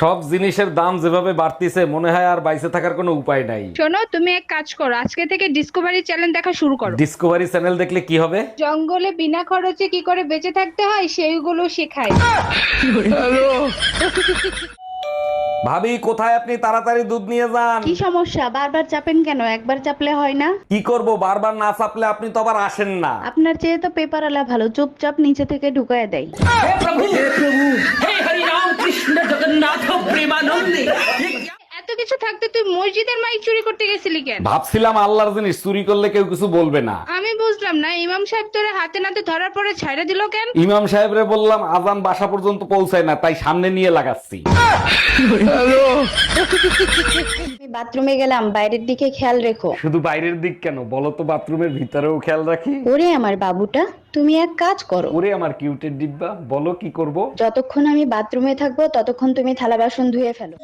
সব জিনিসের দাম যেভাবে বাড়তিছে মনে হয় আর বাইসে থাকার কোনো উপায় নাই। শোনো তুমি এক কাজ করো আজকে থেকে ডিসকভারি চ্যানেল দেখা শুরু করো। ডিসকভারি চ্যানেল দেখলে কি হবে? জঙ্গলে বিনা খরচে কি করে বেঁচে থাকতে হয় সেইগুলো শেখায়। ভাবি কোথায় আপনি? তাড়াতাড়ি দুধ নিয়ে যান। কি সমস্যা? বারবার চাপেন কেন? একবার চাপলে হয় না? কি করব? বারবার না চাপলে আপনি তো আবার আসেন না। আপনার চেয়ে তো পেপার আলা ভালো চুপচাপ নিচে থেকে ঢুকায় দেয়। এত কিছু থাকতে তুই মসজিদের মাইক চুরি করতে গেছিলি কেন? ভাবছিলাম আল্লাহর জিনিস চুরি করলে কেউ কিছু বলবে না। আমি বুঝলাম না ইমাম সাহেব তোরে হাতে নাতে ধরার পরে ছাইড়া দিল কেন? ইমাম সাহেবরে বললাম আজান বাসা পর্যন্ত পৌঁছায় না তাই সামনে নিয়ে লাগাচ্ছি। আমি বাথরুমে গেলাম বাইরের দিকে খেয়াল রেখো। শুধু বাইরের দিক কেন? বলো তো বাথরুমের ভিতরেও খেয়াল রাখি? ওরে আমার বাবুটা তুমি এক কাজ করো। ওরে আমার কিউটের ডিব্বা বলো কি করব? যতক্ষণ আমি বাথরুমে থাকব ততক্ষণ তুমি থালা বাসন ধুয়ে ফেলো।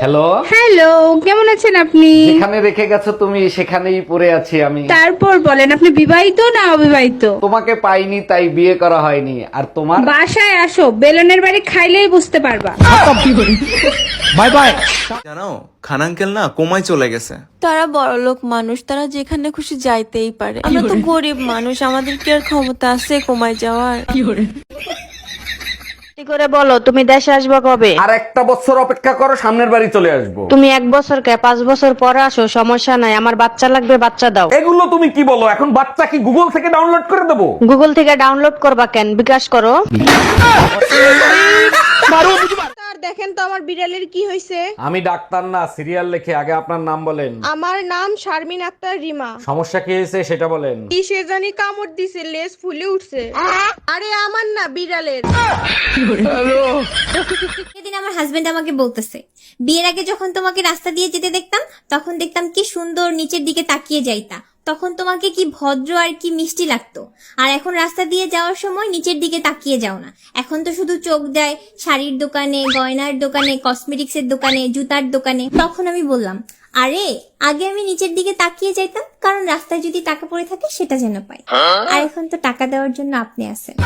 হ্যালো হ্যালো কেমন আছেন আপনি? যেখানে রেখে গেছো তুমি সেখানেই পড়ে আছি আমি। তারপর বলেন আপনি বিবাহিত না অবিবাহিত? তোমাকে পাইনি তাই বিয়ে করা হয়নি। আর তোমার? বাসায় আসো বেলনের বাড়ি খাইলেই বুঝতে পারবা। জানো খান আঙ্কেল না কোমায় চলে গেছে। তারা বড়লোক মানুষ তারা যেখানে খুশি যাইতেই পারে। আমরা তো গরিব মানুষ আমাদের কি আর ক্ষমতা আছে কমায় যাওয়ার? কি করে বলো তুমি দেশে আসবে কবে? আর একটা বছর অপেক্ষা করো সামনের বাড়ি চলে আসব। তুমি এক বছর কে? পাঁচ বছর পরে আসো সমস্যা নাই আমার বাচ্চা লাগবে বাচ্চা দাও। এগুলো তুমি কি বলো? এখন বাচ্চা কি গুগল থেকে ডাউনলোড করে দেবো? গুগল থেকে ডাউনলোড করবা কেন? বিকাশ করো। দেখেন তো আমার বিড়ালের কি হয়েছে আমি ডাক্তার না সিরিয়াল লেখে আগে আপনার নাম বলেন। আমার নাম শারমিন আক্তার রিমা। সমস্যা কি হয়েছে সেটা বলেন। কি সে জানি কামড় দিছে লেজ ফুলে উঠছে। আরে আমার না বিড়ালের। সেদিন আমার হাজবেন্ড আমাকে বলতেছে বিয়ের আগে যখন তোমাকে রাস্তা দিয়ে যেতে দেখতাম তখন দেখতাম কি সুন্দর নিচের দিকে তাকিয়ে যাইতা। তখন তোমাকে কি ভদ্র আর কি মিষ্টি লাগতো। আর এখন রাস্তা দিয়ে যাওয়ার সময় নিচের দিকে তাকিয়ে যাও না। এখন তো শুধু চোখ দেয় শাড়ির দোকানে গয়নার দোকানে কসমেটিক্সের দোকানে জুতার দোকানে। তখন আমি বললাম আরে আগে আমি নিচের দিকে তাকিয়ে যাইতাম কারণ রাস্তায় যদি টাকা পড়ে থাকে সেটা যেন পাই। আর এখন তো টাকা দেওয়ার জন্য আপনি আছেন।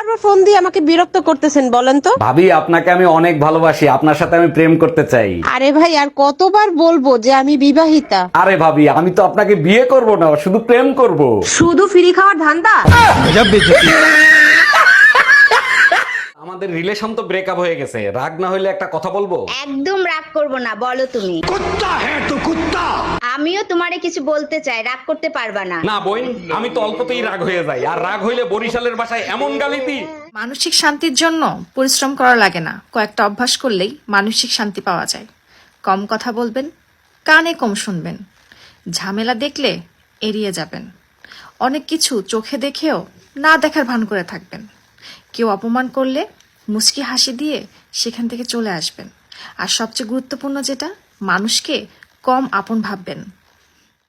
বারবার ফোন দিয়ে আমাকে বিরক্ত করতেছেন বলেন তো। ভাবি আপনাকে আমি অনেক ভালোবাসি। আপনার সাথে আমি প্রেম করতে চাই। আরে ভাই আর কতবার বলব যে আমি বিবাহিতা? আরে ভাবি আমি তো আপনাকে বিয়ে করব না শুধু প্রেম করব। শুধু ফ্রি খাওয়ার ধান্দা? আমাদের রিলেশন তো ব্রেকআপ হয়ে গেছে। রাগ না হইলে একটা কথা বলব? একদম রাগ করব না বলো তুমি। আমিও তোমারে কিছু বলতে চাই রাগ করতে পারবা না। না বইন আমি তো অল্পতেই রাগ হয়ে যাই। আর রাগ হইলে বরিশালের ভাষায় এমন গালি দিই মানসিক শান্তির জন্য পরিশ্রম করা লাগে না। কয়েকটা অভ্যাস করলেই মানসিক শান্তি পাওয়া যায়। কম কথা বলবেন কানে কম শুনবেন। ঝামেলা দেখলে এড়িয়ে যাবেন। অনেক কিছু চোখে দেখেও না দেখার ভান করে থাকবেন। কেউ অপমান করলে মুচকি হাসি দিয়ে সেখান থেকে চলে আসবেন। আর সবচেয়ে গুরুত্বপূর্ণ যেটা মানুষকে কম আপন ভাববেন।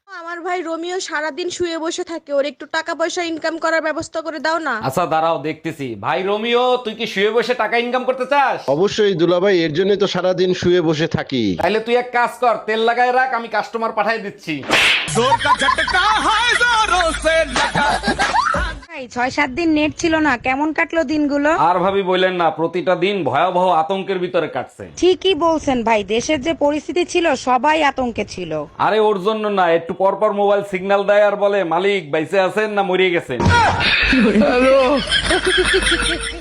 আমার ভাই রোমিও সারাদিন শুয়ে বসে থাকে ওর একটু টাকা পয়সা ইনকাম করার ব্যবস্থা করে দাও না। আচ্ছা দাঁড়াও দেখতেছি। ভাই রোমিও তুই কি শুয়ে বসে টাকা ইনকাম করতে চাস? অবশ্যই দুলাভাই এর জন্যই তো সারাদিন শুয়ে বসে থাকি। তাইলে তুই এক কাজ কর তেল লাগায় রাখ আমি কাস্টমার পাঠাই দিচ্ছি। ছয় সাত দিন নেট ছিল না কেমন কাটলো দিনগুলো? আর ভাবি বললেন না প্রতিটা দিন ভয়াবহ আতঙ্কের ভিতরে কাটছে। ঠিকই বলছেন ভাই দেশের যে পরিস্থিতি ছিল সবাই আতঙ্কে ছিল। আরে ওর জন্য না একটু পর পর মোবাইল সিগন্যাল দেয় আর বলে মালিক বাইসে আছেন না মরিয়ে গেছেন?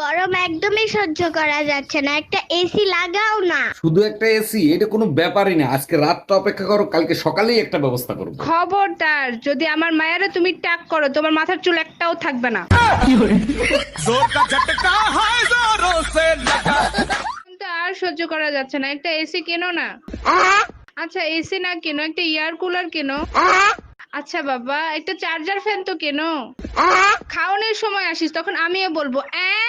গরম একদমই সহ্য করা যাচ্ছে না। একটা এসি লাগাও না। শুধু একটা এসি এটা কোনো ব্যাপারই না। আজকে রাতটা অপেক্ষা করো কালকে সকালেই একটা ব্যবস্থা করব। খবরদার যদি আমার মায়েরা তুমি টাক করো তোমার মাথার চুল একটাও থাকবে না। কিন্তু আর সহ্য করা যাচ্ছে না। একটা এসি কেনো না? আচ্ছা এসি না কেনো? একটা এয়ার কুলার কেনো? আচ্ছা বাবা একটা চার্জার ফ্যান তো কেনো? খাওয়ানোর সময় আসিস তখন আমিও বলব "অ্যাঁ?"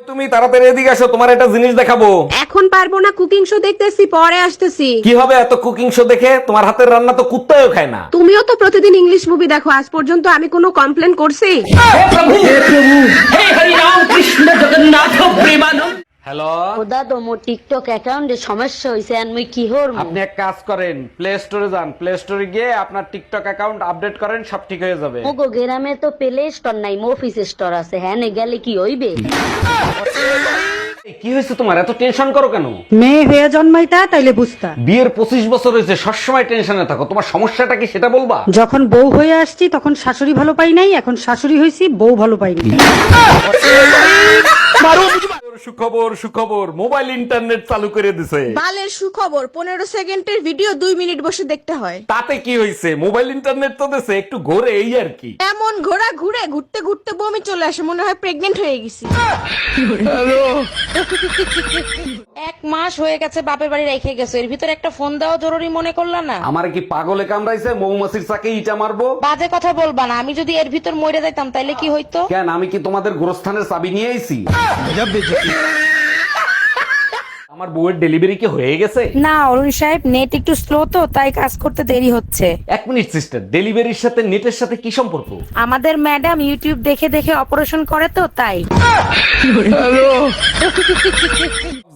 তুমি তাড়াতাড়ি এদিকে আসো তোমার একটা জিনিস দেখাবো। এখন পারব না কুকিং শো দেখতেছি পরে আসতেছি। কি হবে এত কুকিং শো দেখে? তোমার হাতের রান্না তো কুত্তাও খায় না। তুমিও তো প্রতিদিন ইংলিশ মুভি দেখো আজ পর্যন্ত আমি কোনো কমপ্লেন করছি? হ্যালো দাদা মোর টিকটক অ্যাকাউন্টে সমস্যা হইছে আর মুই কি হর আপনি এক কাজ করেন প্লে স্টোরে যান। প্লে স্টোরে গিয়ে আপনার টিকটক অ্যাকাউন্ট আপডেট করেন সব ঠিক হয়ে যাবে। মোগো গ্রামে তো প্লে স্টোর নাই মফিস স্টোর আছে। হ্যাঁ গেলে কি হইবে? কি হয়েছে তোমার? এত টেনশন করো কেন? মেয়ে হয়ে জন্মাইতা তাইলে বুঝতা। বিয়ের পঁচিশ বছর হয়েছে সবসময় টেনশনে থাকো। তোমার সমস্যাটা কি সেটা বলবা? যখন বউ হয়ে আসছি তখন শাশুড়ি ভালো পাই নাই এখন শাশুড়ি হয়েছি বউ ভালো পাইনি সুখবর সুখবর মোবাইল ইন্টারনেট চালু করে দিছে। বালের সুখবর পনেরো সেকেন্ডের ভিডিও দুই মিনিট বসে দেখতে হয়। তাতে কি হয়েছে মোবাইল ইন্টারনেট তো দিছে একটু ঘোরে এই আর কি। এমন ঘোরা ঘুরে ঘুরতে ঘুরতে বমি চলে আসে মনে হয় প্রেগনেন্ট হয়ে গেছি। এক মাস হয়ে গেছে বাপের বাড়ি রেখে গেছো। এর ভিতরে একটা ফোন দেওয়া জরুরি মনে করলা না? আমার কি পাগলে কামড়াইছে? মৌমাছির চাকে ইটা মারবো? বাজে কথা বলবা না। আমি যদি এর ভিতর মরে যাইতাম তাইলে কি হইতো? কেন? আমি কি তোমাদের গোরস্থানের চাবি নিয়ে আইছি? আমার বউয়ের ডেলিভারি কি হয়ে গেছে? না অরুণ সাহেব নেট একটু স্লো তো তাই কাজ করতে দেরি হচ্ছে। এক মিনিট সিস্টার। ডেলিভারির সাথে নেটের সাথে কি সম্পর্ক? আমাদের ম্যাডাম ইউটিউব দেখে দেখে অপারেশন করে তো তাই।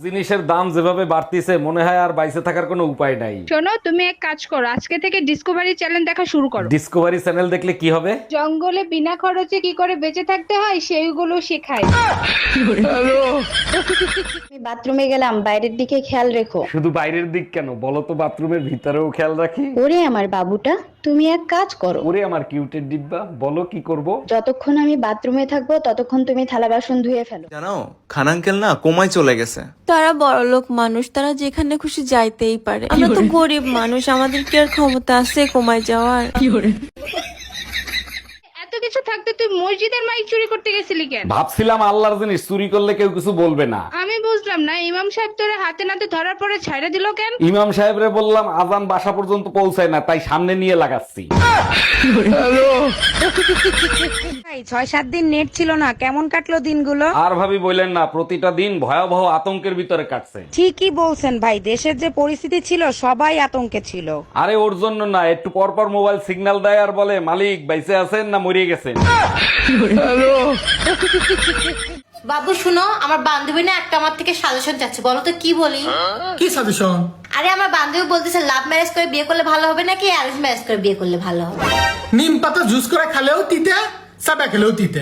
জিনিসের দাম যেভাবে বাড়তিছে মনে হয় আর বাইসে থাকার কোনো উপায় নাই। শোনো তুমি এক কাজ করো আজকে থেকে ডিসকভারি চ্যানেল দেখা শুরু করো। ডিসকভারি চ্যানেল দেখলে কি হবে? জঙ্গলে বিনা খরচে কি করে বেঁচে থাকতে হয় সেইগুলো শেখায় আমি বাথরুমে গেলাম বাইরের দিকে খেয়াল রেখো। শুধু বাইরের দিক কেন? বলো তো বাথরুমের ভিতরেও খেয়াল রাখি। ওরে আমার বাবুটা তুমি এক কাজ করো। ওরে আমার কিউটের ডিব্বা বলো কি করব? যতক্ষণ আমি বাথরুমে থাকব ততক্ষণ তুমি থালা বাসন ধুয়ে ফেলো। জানো খান আঙ্কেল না কোমায় চলে গেছে। তারা বড়লোক মানুষ তারা যেখানে খুশি যাইতেই পারে। আমরা তো গরিব মানুষ আমাদের কি আর ক্ষমতা আছে কমায় যাওয়ার? এত কিছু থাকতে তুই মসজিদের মাইক চুরি করতে গেছিলি কেন? ভাবছিলাম আল্লাহর জিনিস চুরি করলে কেউ কিছু বলবে না। আমি বুঝলাম না ইমাম সাহেব তোরে হাতে নাতে ধরার পরে ছাইড়া দিল কেন? ইমাম সাহেবরে বললাম আজান বাসা পর্যন্ত পৌঁছায় না তাই সামনে নিয়ে লাগাচ্ছি। ছয় সাত দিন নেট ছিল না কেমন কাটলো দিনগুলো? আর ভাবি বললেন না প্রতিটা দিন ভয়াবহ আতঙ্কের ভিতরে কাটছে। ঠিকই বলছেন ভাই দেশের যে পরিস্থিতি ছিল সবাই আতঙ্কে ছিল। আরে ওর জন্য না একটু পর পর মোবাইল সিগন্যাল দেয় আর বলে মালিক বাইসে আছেন না মরিয়ে গেছেন? বাবু শুনো আমার বান্ধবী না একটা আমার থেকে সাজেশন চাচ্ছে বলো তো কি বলি? কি সাজেশন আরে আমার বান্ধবী বলতেছে লাভ ম্যারেজ করে বিয়ে করলে ভালো হবে নাকি অ্যারেঞ্জ ম্যারেজ করে বিয়ে করলে ভালো হবে? নিম পাতা জুস করে খালেও তিতে সাবা খেলেও তিতে।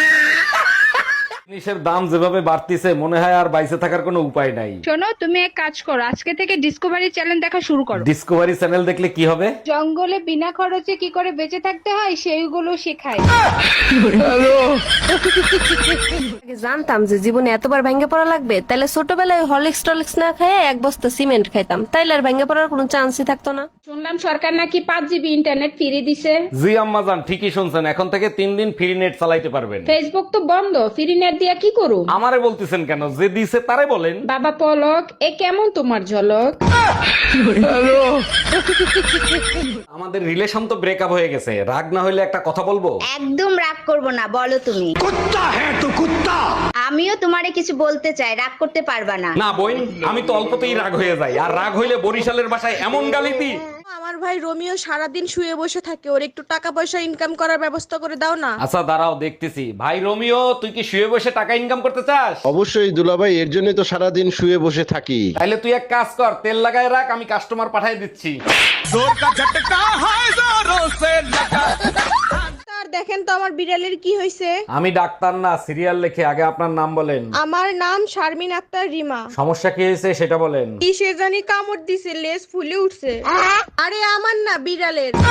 জিনিসের দাম যেভাবে বাড়তিছে মনে হয় আর বাইসে থাকার কোনো উপায় নাই। শোনো তুমি এক কাজ করো আজকে থেকে ডিসকভারি চ্যানেল দেখা শুরু করো। ডিসকভারি চ্যানেল দেখলে কি হবে? জঙ্গলে বিনা খরচে কি করে বেঁচে থাকতে হয় সেইগুলো শেখায় জানতাম যে জীবনে এতবার ভেঙে পড়া লাগবে তাহলে ছোটবেলায় হরলিক্স টলিক্স না খেয়ে এক বস্তা সিমেন্ট খাইতাম। তাইলে আর ভেঙে পড়ার কোনো চান্সই থাকতো না। শুনলাম সরকার নাকি পাঁচ জিবি ইন্টারনেট ফ্রি দিছে। জি আম্মা জান ঠিকই শুনছেন। এখন থেকে তিন দিন ফ্রি নেট চালাইতে পারবেন। ফেসবুক তো বন্ধ ফ্রি নেট দিয়া কি করুম আমারে বলতেছেন কেন? যে দিছে তারে বলেন। বাবা পলক এ কেমন তোমার ঝলক? আমাদের রিলেশন তো ব্রেকআপ হয়ে গেছে। রাগ না হইলে একটা কথা বলব? একদম রাগ করব না বলো তুমি। কুত্তা হ্যাঁ তো কুত্তা! আমিও তোমারে কিছু বলতে চাই রাগ করতে পারবা না। না বই আমি তো অল্পতেই রাগ হয়ে যাই। আর রাগ হইলে বরিশালের বাসায় এমন গালি দিই। আমার ভাই রোমিও সারাদিন শুয়ে বসে থাকে। ওর একটু টাকা পয়সা ইনকাম করার ব্যবস্থা করে দাও না। আচ্ছা দাঁড়াও দেখতেছি। ভাই রোমিও তুই কি শুয়ে বসে টাকা ইনকাম করতে চাস? অবশ্যই দুলাভাই এর জন্যই তো সারাদিন শুয়ে বসে থাকি। তাহলে তুই এক কাজ কর তেল লাগায় রাখ আমি কাস্টমার পাঠিয়ে দিচ্ছি। আমার বিড়ালের কি হয়েছে আমি ডাক্তার না সিরিয়াল লিখে আগে আপনার নাম বলেন। আমার নাম শারমিন আক্তার রিমা। সমস্যা কি হয়েছে সেটা বলেন। কি সে জানি কামড় দিছে লেজ ফুলে উঠছে। আরে আমার না বিড়ালের।